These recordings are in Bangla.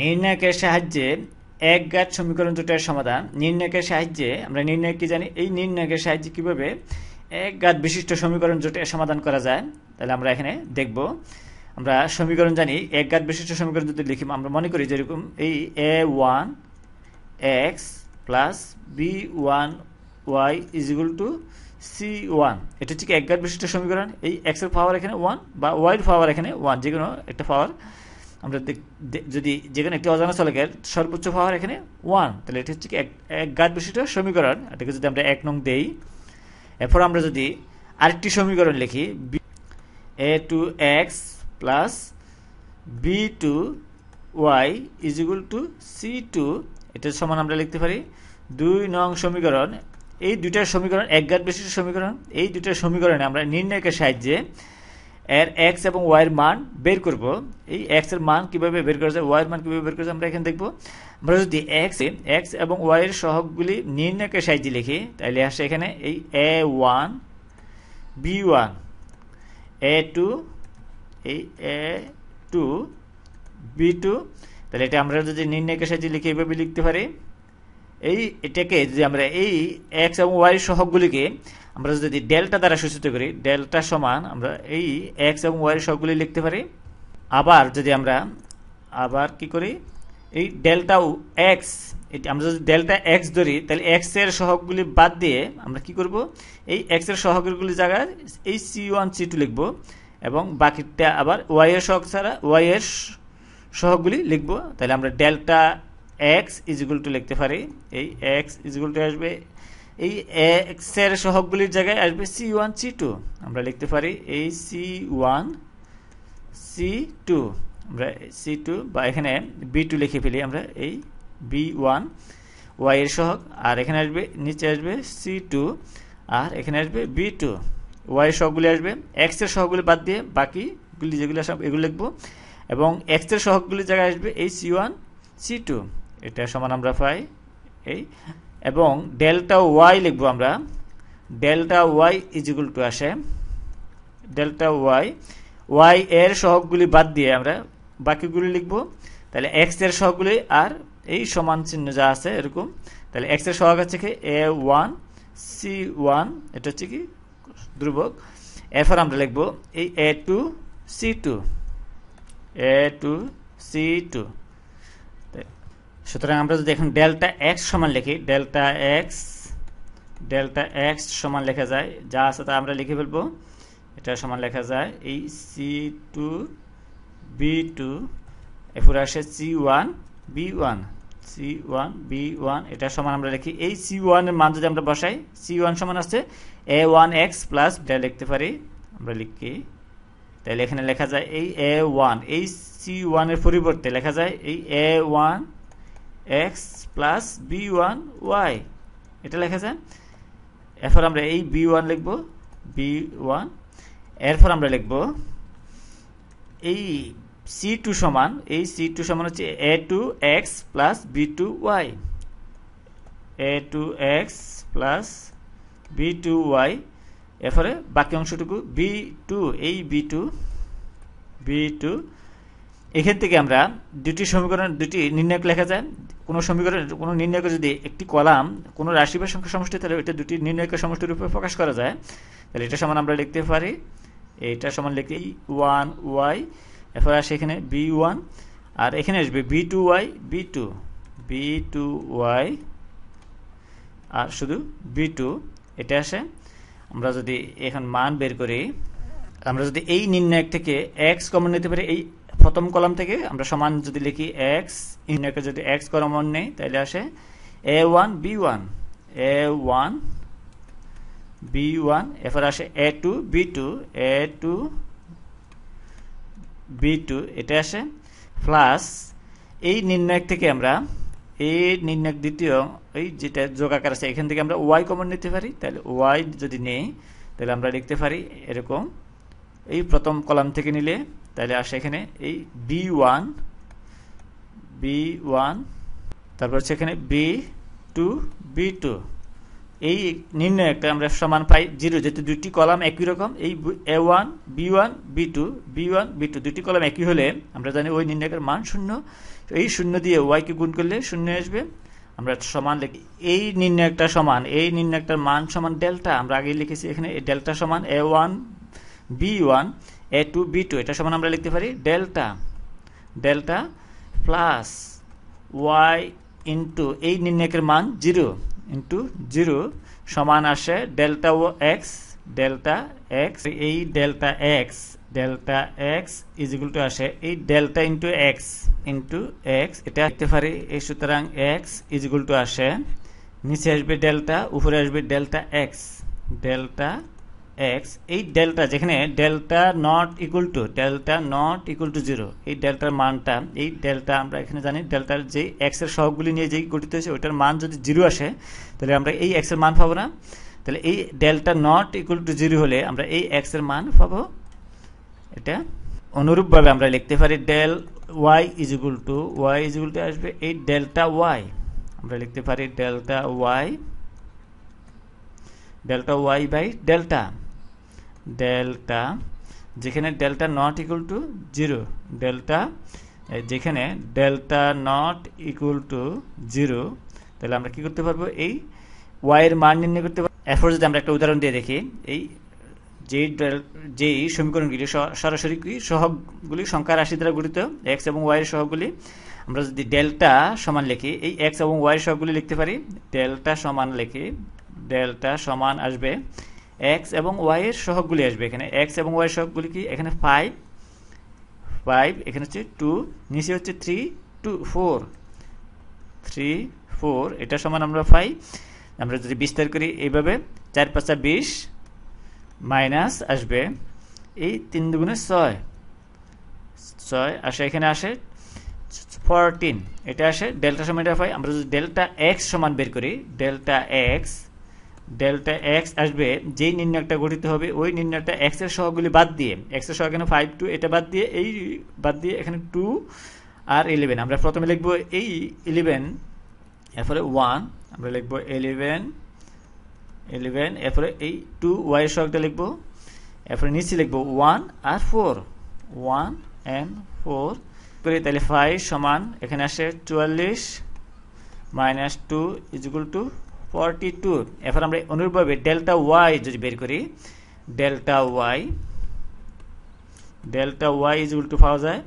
নির্ণায়কের সাহায্যে এক গাছ সমীকরণ দুটার সমাধান। নির্ণায়কের সাহায্যে, আমরা নির্ণয় কি জানি? এই নির্ণায়কের সাহায্যে কীভাবে এক গাছ বিশিষ্ট সমীকরণ জোটের সমাধান করা যায়? তাহলে আমরা এখানে দেখব। আমরা সমীকরণ জানি, এক গাছ বিশিষ্ট সমীকরণ যদি লিখি, আমরা মনে করি যেরকম এই A one X plus B one Y is equal to C one. এটা হচ্ছে এক গাছ বিশিষ্ট সমীকরণ। এই এক্সের পাওয়ার এখানে ওয়ান বা ওয়াইয়ের পাওয়ার এখানে ওয়ান যে কোনো একটা পাওয়ার আমরা যদি যেখানে একটি অজানা চলকের সর্বোচ্চ পাওয়ার এখানে ওয়ান তাহলে এটা হচ্ছে এক এক গাছ বিশিষ্ট সমীকরণ। এটাকে যদি আমরা এক নং দেই, এরপর আমরা যদি আরেকটি সমীকরণ লিখি A two X plus B two Y is equal to C two এটার সমান আমরা লিখতে পারি দুই নং সমীকরণ। এই দুইটার সমীকরণ এক একঘাত বিশিষ্ট সমীকরণ। এই দুইটার সমীকরণে আমরা নির্ণয়কের সাহায্যে এর এক্স এবং ওয়াইয়ের মান বের করব। এই এক্সের মান কীভাবে বের করা যায় ওয়াইয়ের মান কীভাবে বের করা যায়, আমরা এখানে দেখব। আমরা যদি এক্স এক্স এবং ওয়াইয়ের সহগগুলি নির্ণয়কের সাহায্যে লিখি তাহলে আসে এখানে এই A one B one A two এই এ টু বি টু তাহলে এটা আমরা যদি নির্ণয়কের সাহায্যে লিখি এইভাবে লিখতে পারি। এই এটাকে যদি আমরা এই এক্স এবং ওয়াই সহগগুলিকে আমরা যদি ডেল্টা দ্বারা সূচিত করি ডেল্টা সমান আমরা এই এক্স এবং ওয়াই সহগগুলি লিখতে পারি। আবার যদি আমরা আবার কি করি, এই ডেল্টা এক্স আমরা যদি ডেল্টা এক্স ধরি, তাহলে এক্সের সহগগুলি বাদ দিয়ে আমরা কি করব? এই এক্সের সহগগুলি জায়গায় এই সি ওয়ান সি টু লিখব এবং বাকিটা আবার ওয়াই এর সহগ ছাড়া ওয়াই এর সহগগুলি লিখব। তাহলে আমরা ডেল্টা এক্স ইজিকুল টু লিখতে পারি, এই এক্স ইজিকুল টু আসবে, এই এক্সের সহগগুলির জায়গায় আসবে সি ওয়ান সি টু আমরা লিখতে পারি এই সি ওয়ান সি টু আমরা সি টু বা এখানে বি টু লিখে ফেলি আমরা, এই বি ওয়ান ওয়াই এর সহগ, আর এখানে আসবে, নিচে আসবে সি টু আর এখানে আসবে বি টু ওয়াই এর সহগগুলি আসবে এক্সের সহগগুলি বাদ দিয়ে বাকিগুলি যেগুলো সব, এগুলো লিখব, এবং এক্সের সহগগুলির জায়গায় আসবে এই সি ওয়ান সি টু এটা সমান আমরা পাই এই। এবং ডেল্টা ওয়াই লিখব আমরা। Delta Y is equal to আসে। ডেল্টা ওয়াই ওয়াই এর সহগগুলি বাদ দিয়ে আমরা বাকিগুলি লিখব। তাহলে এক্সের সহগগুলি আর এই সমান চিহ্ন যা আছে এরকম। তাহলে এক্সের সহগ হচ্ছে কি? এ ওয়ান সি ওয়ান এটা হচ্ছে কি? ধ্রুবক। এরপর আমরা লিখব এই A two C two A two C two সুতরাং আমরা যদি এখন ডেল্টা এক্স সমান লিখি, ডেল্টা এক্স ডেল্টা এক্স সমান লেখা যায়, যা আছে তা আমরা লিখে ফেলব। এটা সমান লেখা যায় এই সি টু বি টু এরপরে আসে C one B one C one B one এটা সমান আমরা লিখি। এই সি ওয়ানের মান যদি আমরা বসাই সি ওয়ান সমান আছে এ ওয়ান এক্স প্লাস এটা লিখতে পারি, আমরা লিখি। তাহলে এখানে লেখা যায় এই এ ওয়ান এই সি ওয়ানের পরিবর্তে লেখা যায় এই A one X plus B one Y এটা লেখা যায় এরপর আমরা এই বি ওয়ান লিখব বি ওয়ান এরপর আমরা লিখব, এই সি টু সমান, এই সি টু সমান হচ্ছে A two X plus B two Y A two X plus B two Y এরপরে বাকি অংশটুকু বি টু এই বি টু বি টু এখান থেকে আমরা দুটি সমীকরণ, দুটি নির্ণয়ক লেখা যায়। কোনো সমীকরণ, কোনো নির্ণয়কে যদি একটি কলাম, কোনো রাশি বা সংখ্যা সমষ্টি, তাহলে এটা দুটি নির্ণয়কের সমষ্টির উপরে প্রকাশ করা যায়। তাহলে এটা সমান আমরা লিখতে পারি। এইটা সমান লিখতে ওয়ান ওয়াই এরপর আসে এখানে বি ওয়ান আর এখানে আসবে B two Y B two B two Y আর শুধু বি টু এটা আসে। আমরা যদি এখন মান বের করি, আমরা যদি এই নির্ণায়ক থেকে এক্স কমন নিতে পারি, এই প্রথম কলাম থেকে আমরা সমান যদি লিখি এক্স নির্ণয়কে যদি এক্স কমন নেই তাহলে আসে A one B one A one B one এরপর আসে A two B two A two B two এটা আসে প্লাস এই নির্ণায়ক থেকে আমরা, এই নির্ণায়ক দ্বিতীয়, এই যেটা যোগাকার আছে, এখান থেকে আমরা ওয়াই কমন নিতে পারি তাহলে ওয়াই যদি নেই তাহলে আমরা লিখতে পারি এরকম, এই প্রথম কলাম থেকে নিলে তাহলে আসে এখানে এই বি ওয়ান বি ওয়ান তারপর হচ্ছে এখানে বি টু বি টু এই নির্ণয় একটা আমরা সমান পাই জিরো, যেহেতু দুটি কলাম একই রকম, এই A one B one B two B one B two দুটি কলাম একই হলে আমরা জানি ওই নির্ণয়কের মান শূন্য। এই শূন্য দিয়ে ওয়াইকে গুণ করলে শূন্য আসবে। আমরা সমান লিখি, এই নির্ণয়কটা সমান, এই নির্ণয়কটার মান সমান ডেল্টা, আমরা আগেই লিখেছি এখানে ডেল্টা সমান A one B one A two B two এটা সমান আমরা লিখতে পারি delta delta plus Y into এই নির্ণয়কের মান জিরো ইন্টু জিরো সমান আসে ডেল্টা ও এক্স ডেল্টা এক্স এই delta X delta X is equal to আসে এই delta into X into X এটা লিখতে পারি, এই সুতরাং এক্স ইজ ইকুয়াল টু আসে, নিচে আসবে ডেল্টা, উপরে আসবে ডেল্টা এক্স ডেল্টা এক্স এই ডেল্টা যেখানে delta not equal to delta not equal to zero এই ডেল্টার মানটা, এই ডেল্টা আমরা এখানে জানি ডেল্টার যে এক্সের সহগগুলি নিয়ে যেই গঠিত হয়েছে, ওইটার মান যদি জিরো আসে, তাহলে আমরা এই এক্সের মান পাবো না। তাহলে এই delta not equal to zero হলে আমরা এই এক্সের মান পাবো। এটা অনুরূপভাবে আমরা লিখতে পারি del Y is equal to Y is equal to আসবে এই ডেল্টা ওয়াই আমরা লিখতে পারি delta Y delta Y by delta delta, যেখানে delta not equal to zero delta যেখানে delta not equal to zero তাহলে আমরা কি করতে পারব? এই ওয়াইয়ের মান নির্ণয় করতে পারব। এরপর যদি আমরা একটা উদাহরণ দিয়ে দেখি, এই যেই যেই সমীকরণগুলি সরাসরি সহগগুলি সংখ্যা রাশি দ্বারা গঠিত এক্স এবং ওয়াইয়ের সহগগুলি। আমরা যদি ডেল্টা সমান লিখি, এই এক্স এবং ওয়াইয়ের সহগগুলি লিখতে পারি, ডেল্টা সমান লিখি, ডেল্টা সমান আসবে এক্স এবং ওয়াই এর সহগগুলি আসবে এখানে। এক্স এবং ওয়াই সহগগুলি কি? এখানে ফাইভ ফাইভ এখানে হচ্ছে টু নিচে হচ্ছে three two four three four এটা সমান আমরা পাই আমরা যদি বিস্তার করি, এইভাবে চার পাঁচটা বিশ মাইনাস আসবে। এই তিন দুগুণে ছয়। ছয় আসে, এখানে আসে ফোরটিন এটা আসে ডেল্টা সমান এটা পাই আমরা যদি ডেল্টা এক্স সমান বের করি ডেল্টা এক্স ডেল্টা এক্স আসবে, যেই নির্ণয়টা গঠিত হবে, ওই নির্ণয়টা এক্সের সহগুলি বাদ দিয়ে এক্সের সহ এখানে ফাইভ টু এটা বাদ দিয়ে, এই বাদ দিয়ে এখানে টু আর ইলেভেন আমরা প্রথমে লিখব এই ইলেভেন এরপরে ওয়ান আমরা লিখব ইলেভেন ইলেভেন এরপরে এই টু ওয়াই এর সহগটা লিখব, এরপরে নিচে লিখব ওয়ান আর ফোর ওয়ান অ্যান্ড ফোর করি তাহলে ফাইভ সমান এখানে আসে চুয়াল্লিশ minus two is equal to forty two এরপর আমরা অনুরূপভাবে ডেল্টা ওয়াই যদি বের করি delta Y delta Y is to পাওয়া যায়।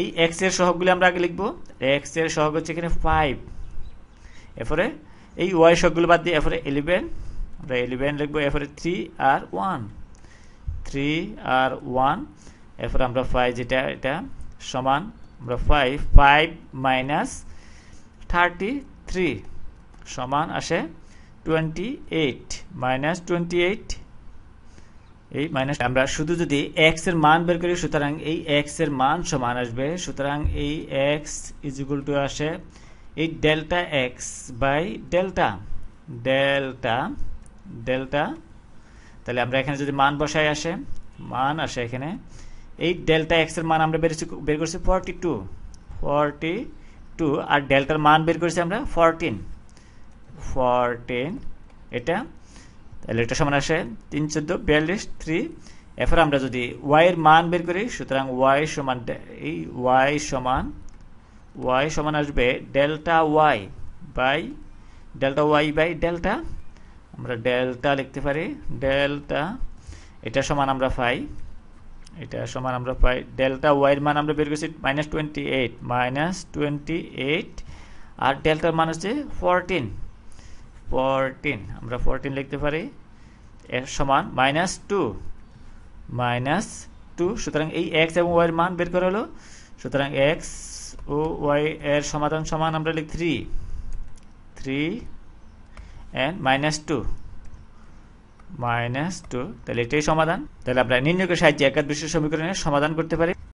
এই এক্সের সহগগুলি আমরা আগে লিখব। এক্সের সহগ হচ্ছে এখানে ফাইভ এরপরে এই ওয়াই সহগগুলো বাদ দিয়ে এরপরে ইলেভেন আমরা ইলেভেন লিখব, এরপরে থ্রি আর ওয়ান থ্রি আর ওয়ান এরপরে আমরা ফাইভ যেটা, এটা সমান, আমরা five five minus thirty three সমান আসে twenty eight minus twenty eight এই মাইনাস আমরা শুধু যদি এক্সের মান বের করি, সুতরাং এই এক্সের মান সমান আসবে, সুতরাং এই এক্স ইজ ইকুয়াল টু আসে এই delta X by delta delta delta তাহলে আমরা এখানে যদি মান বসাই আসে, মান আসে এখানে, এই ডেল্টা এক্সের মান আমরা বেরছি বের করছি ফর্টি টু ফর্টি টু আর ডেল্টার মান বের করেছি আমরা ফরটিন ফরটিন এটা। তাহলে এটা সমান আসে তিন চোদ্দ, বিয়াল্লিশ, থ্রি। এরপর আমরা যদি ওয়াই এর মান বের করি, সুতরাং ওয়াই সমান এই ওয়াই সমান ওয়াই সমান আসবে delta Y by, delta Y by delta. আমরা ডেল্টা লিখতে পারি, ডেল্টা, এটা সমান আমরা পাই, এটা সমান আমরা পাই, ডেল্টা ওয়াইয়ের মান আমরা বের করছি minus twenty eight minus twenty eight আর ডেল্টার মান হচ্ছে ফোরটিন ফোরটিন আমরা ফোরটিন লিখতে পারি, এর সমান মাইনাস টু মাইনাস টু সুতরাং এই এক্স এবং ওয়াইয়ের মান বের করা হলো, সুতরাং এক্স ও ওয়াই এর সমাধান সমান আমরা লিখ three three and minus two minus two তাহলে এটাই সমাধান, তাহলে আমরা নির্ণয়কের সাহায্যে একাদ বিশেষ সমীকরণের সমাধান করতে পারি।